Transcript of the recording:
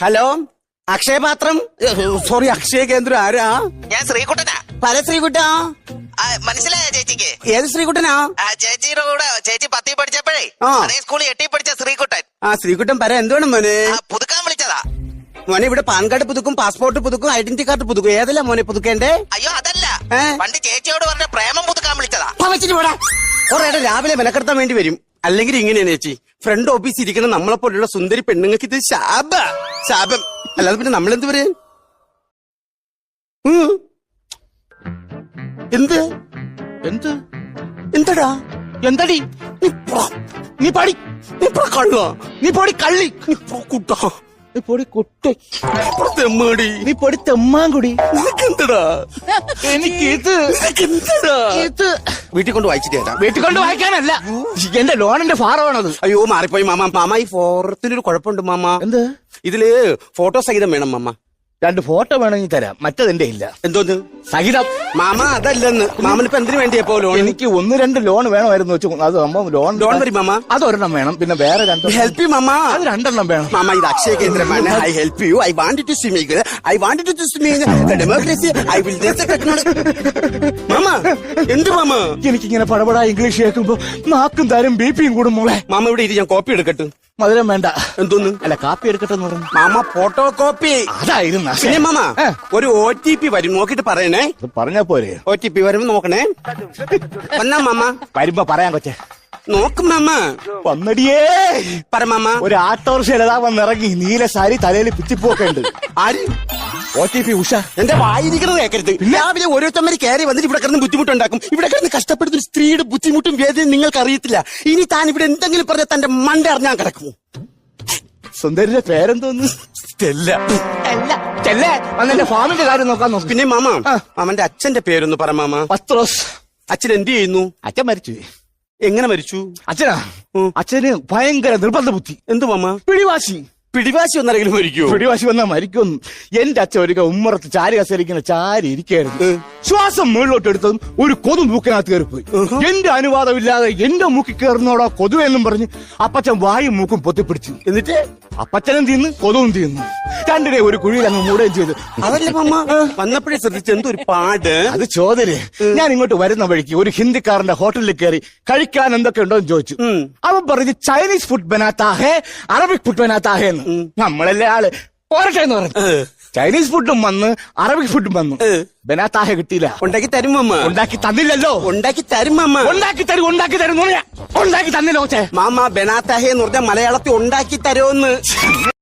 Hello അക്ഷയപാത്രം sorry Akshaya കേന്ദ്രം ആരാ? ഞാൻ ശ്രീകുട്ടനാ. പല ശ്രീകുട്ടാ? മനസ്സിലായ ചേച്ചിക്ക്? ഏത് ശ്രീകുട്ടനാ? ചേച്ചിയുടെ കൂടെ ചേച്ചി പത്തി പഠിച്ചപ്പോഴേ അതേ സ്കൂളിൽ എട്ടി പഠിച്ച ശ്രീകുട്ടൻ. ആ ശ്രീകുട്ടൻ പര എന്തുവേണം മോനെ? പുതുക്കാൻ വിളിച്ചതാ. മോനെ ഇവിടെ പാൻ കാർഡ് പുതുക്കും പാസ്പോർട്ട് പുതുക്കും ഐഡന്റിറ്റി കാർഡ് പുതുക്കും. ഏതല്ല മോനെ പുതുക്കേണ്ടേ? അയ്യോ അതല്ല? പണ്ട് ചേച്ചിയോട് പറഞ്ഞ പ്രേമം പുതുക്കാൻ വിളിച്ചതാ. വെച്ചിട്ട് പോടാ. ഒരേടെ രാവിലെ മെനക്കെടുത്താൻ വേണ്ടി വരും. അല്ലെങ്കിൽ ഇങ്ങനെയാണ് ചേച്ചി. ഫ്രണ്ട് ഓഫീസ് ഇരിക്കുന്ന നമ്മളെ പോലുള്ള സുന്ദരി പെണ്ണുങ്ങൾക്ക് ഇത് ശാപ. ശാപം. അല്ലാതെ പിന്നെ നമ്മളെന്ത് പറയാൻ എന്ത്? എന്ത്? എന്തടാ? എന്തടി? നീ. നീ പാടി. നീ കള്ളോ. നീ പാടി കള്ളി. നീ പോ കുട്ടാ. നീ പൊടി കുട്ടി. നീ നീ പൊടി തെമ്മാങ്കുടി. നിനക്കെന്തടാ? എനിക്ക് ഇത് നിനക്കെന്തടാ? ഇത്. വീട്ടിൽ കൊണ്ട് വായിച്ചിട്ട് തരാം. വീട്ടിൽ കൊണ്ട് വായിക്കാനല്ല. എന്റെ ലോണിന്റെ ഫാറമാണത് അയ്യോ മാറിപ്പോയി മാമ. മാമ ഈ ഫോറത്തിനൊരു കുഴപ്പമുണ്ട് മാമ. എന്ത്? ഇതിൽ ഫോട്ടോ സഹിതം വേണം മാമ. രണ്ട് ഫോട്ടോ വേണമെങ്കിൽ തരാം. മറ്റതിന്റെ ഇല്ല. എന്തോന്ന്? സഹിതം. മാമ അതല്ലെന്ന്. മാമനിപ്പോ എന്തിനു വേണ്ടിയാ പോ ലോൺ എനിക്ക് ഒന്ന് രണ്ട് ലോൺ വേണമായിരുന്നു വെച്ചു അത് സംഭവം ലോൺ ലോൺ വരും മാമ. അതൊരെണ്ണം വേണം. പിന്നെ വേറെ രണ്ട് ഹെൽപ്പ് യു മാമ. അത് രണ്ടെണ്ണം വേണം. മാമ ഇത് അക്ഷയ കേന്ദ്രമാണ് I help you I want to swimming I want to swimming democracy I will mama എന്ത് മാമ? എനിക്കിങ്ങനെ പടപടാ ഇംഗ്ലീഷ് കേൾക്കുമ്പോ നാക്കും തരും ബി പിയും കൂടും മോളെ. മാമ ഇവിടെ ഇത് ഞാൻ കോപ്പി എടുക്കട്ടെ. മധുരം വേണ്ട. എന്തോന്ന്? അല്ല കാപ്പി എടുക്കട്ടെ എന്ന് പറഞ്ഞു. മാമ ഫോട്ടോ കോപ്പി അതായിരുന്നു പിന്നെ മാമ ഏ. ഒരു ഒ ടി പി വരും. നോക്കിട്ട് പറയണേ. പറഞ്ഞ പറഞ്ഞാ പോരെ. ഒ ടി പി വരുമ്പോ നോക്കണേ. വന്നാ മാമ. വരുമ്പോ പറയാൻ കൊച്ചേ. നോക്കും മാമ. വന്നടിയേ. പറ മാമ. ഒരു ആട്ടോറിക്ഷ ഇതാ വന്നിറങ്ങി. നീല സാരി തലയിൽ പിച്ചിപ്പോക്കുണ്ട് ആര്? ഒ ടി പി ഉഷ എന്റെ വായിരിക്കുന്നത് കേൾക്കരുത് രാവിലെ ഓരോരുത്തന്മാര് കയറി വന്നിട്ട് ഇവിടെ കിടന്ന് ബുദ്ധിമുട്ടുണ്ടാക്കും. ഇവിടെ കിടന്ന് കഷ്ടപ്പെടുന്ന ഒരു സ്ത്രീയുടെ ബുദ്ധിമുട്ടും വേദനയും നിങ്ങൾക്ക് അറിയത്തില്ല ഇനി താൻ ഇവിടെ എന്തെങ്കിലും പറഞ്ഞാൽ തന്റെ മണ്ട അറിഞ്ഞാൻ കിടക്കും സുന്ദരിന്റെ പേരെന്തോന്ന്? സ്റ്റെല്ല. അല്ല ചെല്ലേ ഫാമിന്റെ കാര്യം നോക്കാൻ നോക്ക്. പിന്നെ മാമ മാമന്റെ അച്ഛന്റെ പേരൊന്ന് പറ മാമ. പത്രോസ്. അച്ഛൻ എന്ത് ചെയ്യുന്നു? അച്ഛൻ മരിച്ചു. എങ്ങനെ മരിച്ചു? അച്ഛനാ. അച്ഛന് ഭയങ്കര നിർബന്ധ ബുദ്ധി എന്തു മാമ? പിടിവാശി. പിടിവാശി ഒന്നാരെങ്കിലും മരിക്കൂ പിടിവാശി വന്നാ മരിക്കും എന്റെ അച്ഛൻ ഒരു ഉമ്മറത്ത് ചാരി കസരിക്കുന്ന ചാരി ഇരിക്കായിരുന്നു. ശ്വാസം മുകളിലോട്ട് എടുത്തതും ഒരു കൊതു മൂക്കിനകത്ത് കയറിപ്പോയി. എന്റെ അനുവാദം ഇല്ലാതെ എന്റെ മൂക്കി കയറുന്നോടാ കൊതു എന്നും പറഞ്ഞ് അപ്പച്ചൻ വായും മൂക്കും പൊത്തിപ്പിടിച്ചു. എന്നിട്ട്? അപ്പച്ചനും തിന്ന് കൊതുവും തിന്നു രണ്ടിനെ ഒരു കുഴിയിൽ അങ്ങ് മൂടുകയും ചെയ്തു. അതല്ല വന്നപ്പോഴേ ശ്രദ്ധിച്ചു എന്തൊരു പാട്? അത് ചോദര് ഞാൻ ഇങ്ങോട്ട് വരുന്ന വഴിക്ക് ഒരു ഹിന്ദിക്കാരന്റെ ഹോട്ടലിൽ കയറി കഴിക്കാൻ എന്തൊക്കെ ഉണ്ടോ എന്ന് ചോദിച്ചു. അവൻ പറഞ്ഞു ചൈനീസ് ഫുഡ് ബനാത്താഹേ അറബിക് ഫുഡ് ബനാത്താഹേ എന്ന്. നമ്മളല്ലേ ആൾ. പോരട്ടെ എന്ന് പറഞ്ഞു. ചൈനീസ് ഫുഡും വന്ന് അറബിക് ഫുഡും വന്നു. ബനാത്താഹ കിട്ടിയില്ല. ഉണ്ടാക്കി തരും മാമ ഉണ്ടാക്കി തന്നില്ലല്ലോ. ഉണ്ടാക്കി തരും മാമ ഉണ്ടാക്കി തരും ഉണ്ടാക്കി തരും എന്ന് പറഞ്ഞാ, ഉണ്ടാക്കി തന്നില്ല മാമ ബനാത്താഹ എന്ന് പറഞ്ഞാൽ മലയാളത്തിൽ ഉണ്ടാക്കി തരുമെന്ന്